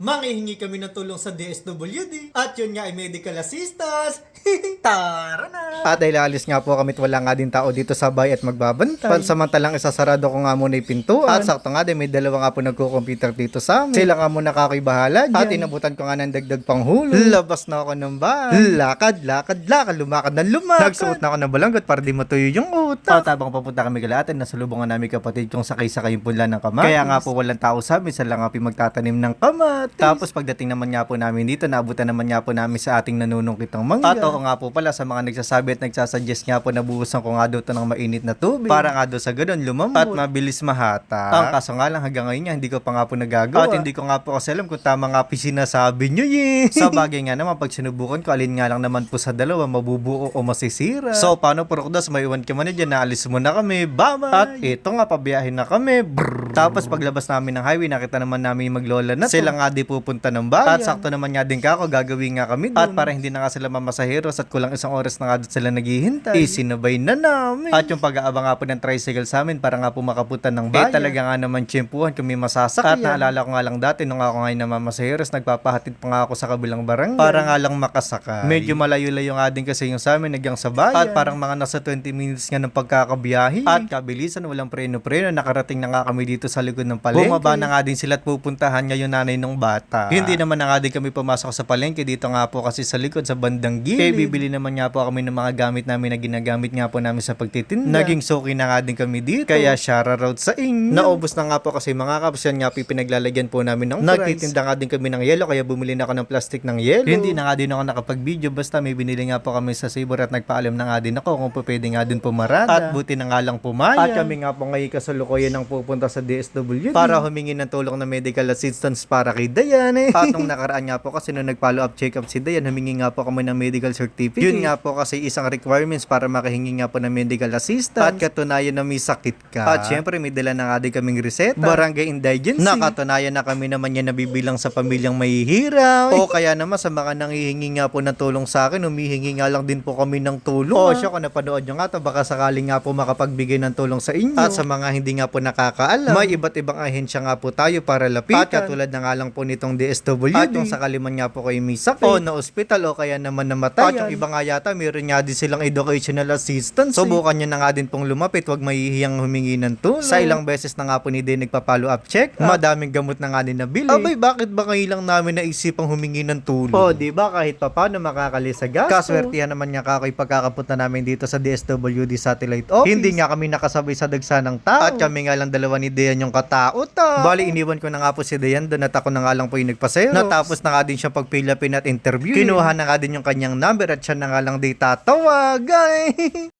Mangihingi kami ng tulong sa DSWD. At yun nga ay medical assistance. Tara na! At dahil alis nga po kami wala nga din tao dito sa bahay at magbabantay. Pansamantalang isasarado ko nga muna yung pintuan. At sakto nga din may dalawa nga po nagko-computer dito sa amin. Sila nga muna kakibahala dyan. At inabutan ko nga ng dagdag pang hulo. Labas na ako ng bahay. Lakad, lakad, lakad, lumakad na lumakad. Nagsuot na ako ng balanggot para di matuyo yung utak. At habang papunta kami kalatin, nasalubungan namin kapatid kong sakay-sakay yung punla ng kamatis. Kaya nga po walang tao sa amin, sila nga po magtatanim ng kamatis. Tapos pagdating naman nga po namin dito, naabutan naman nga po namin sa ating nanunong kitang mangga. At oo nga po pala sa mga nagsasabi at nagsasuggest nga po na buhusan ko nga daw ito ng mainit na tubig. Para nga daw sa ganun lumambot. At mabilis mahata. Ang kaso nga lang hanggang ngayon nga, hindi ko pa nga po nagagawa. At hindi ko nga po kasi alam kung tama nga po sinasabi nyo eh. sa bagay nga naman, pag sinubukan ko, alin nga lang naman po sa dalawa, mabubuo o masisira. So, paano Prokdas, maiwan ka man na dyan, naalis mo na kami, bye At ito nga, pabiyahin na kami, Brrr. Tapos paglabas namin ng highway, nakita naman namin yung maglola na to. Sila nga di pupunta ng bayan. At sakto naman nga din kako, gagawin nga kami dun. At para hindi na nga sila mamasaheros at kulang isang oras na nga doon sila naghihintay, isinabay na namin. At yung pag-aabang nga po ng tricycle sa amin para nga po makapunta ng bayan. Eh talaga nga naman tiyempuhan kung may masasakyan. At naalala ko nga lang dati nung ako ngayon namamasaheros, nagpapahatid pa nga ako sa kabilang barangay. Para nga lang makasakay. Medyo malayo-layo nga din kasi yung sa amin, nagyang sa bayan. At parang mga nasa 20 minutes nga ng pagkakabiyahe. At kabilisan, walang preno-preno. Nakarating na nga kami dito sa likod ng palengke. Bumaba na nga din sila at pupuntahan nga yung nanay ng bata. Hindi naman na nga din kami pumasok sa palengke. Dito nga po kasi sa likod, sa bandang gilid. Eh, bibili naman nga po kami ng mga gamit namin na ginagamit nga po namin sa pagtitinda. Naging soki na nga din kami dito. Kaya shoutout sa inyo. Naubos na nga po kasi mga kaps, yan nga po pinaglalagyan po namin ng Nagtitinda nga din kami ng yelo, kaya bumili na ako ng plastic ng yelo. Hindi na nga din ako nakapag-video, basta may binili nga po kami sa Sibor at nagpaalam na nga din ako kung po pwede nga din pumarada. At buti na nga lang pumayag. At kami nga po ngayon kasalukuyan ng pupunta sa DSWD para humingi ng tulong na medical assistance para kay Dayan eh. At nung nakaraan nga po kasi nung nag-follow up check up si Dayan, humingi nga po kami ng medical certificate. Yun nga po kasi isang requirements para makahingi nga po ng medical assistance. At katunayan na may sakit ka. At syempre may dala na nga din kaming reseta. Barangay indigency. Nakatunayan na kami naman yan nabibilang sa pamilyang mahihirap. o kaya naman sa mga nangihingi nga po ng tulong sa akin, humihingi nga lang din po kami ng tulong. O siya kung napanood nyo nga to, baka sakaling nga po makapagbigay ng tulong sa inyo. At sa mga hindi nga po nakakaalam, may iba't ibang ahensya nga po tayo para lapitan. At katulad na nga lang po nitong DSWD. At yung sakali man nga po kayo may sakit, o na ospital, o kaya naman namatay. At yung iba nga yata, meron nga din silang educational assistance. Subukan nyo na nga din pong lumapit, wag mahihiyang humingi ng tulong. Sa ilang beses na nga po ni Din nagpa-follow up check, madaming gamot na nga din nabili. Abay, bakit ba kayo lang namin naisipang humingi ng tulong? O, di ba kahit pa paano makakali sa gasto? Kaswertihan naman nga kakoy pagkakapunta namin dito sa DSWD Satellite Office. Hindi nga kami nakasabay sa dagsa ng tao. At kami nga lang dalawa ni Dean yung katao ta. Bali, iniwan ko na nga po si Dean doon at ako na nga lang po yung nagpasero. Natapos na nga din siya pagpilapin at interview. Kinuha na nga din yung kanyang number at siya na nga lang di tatawag. Ay.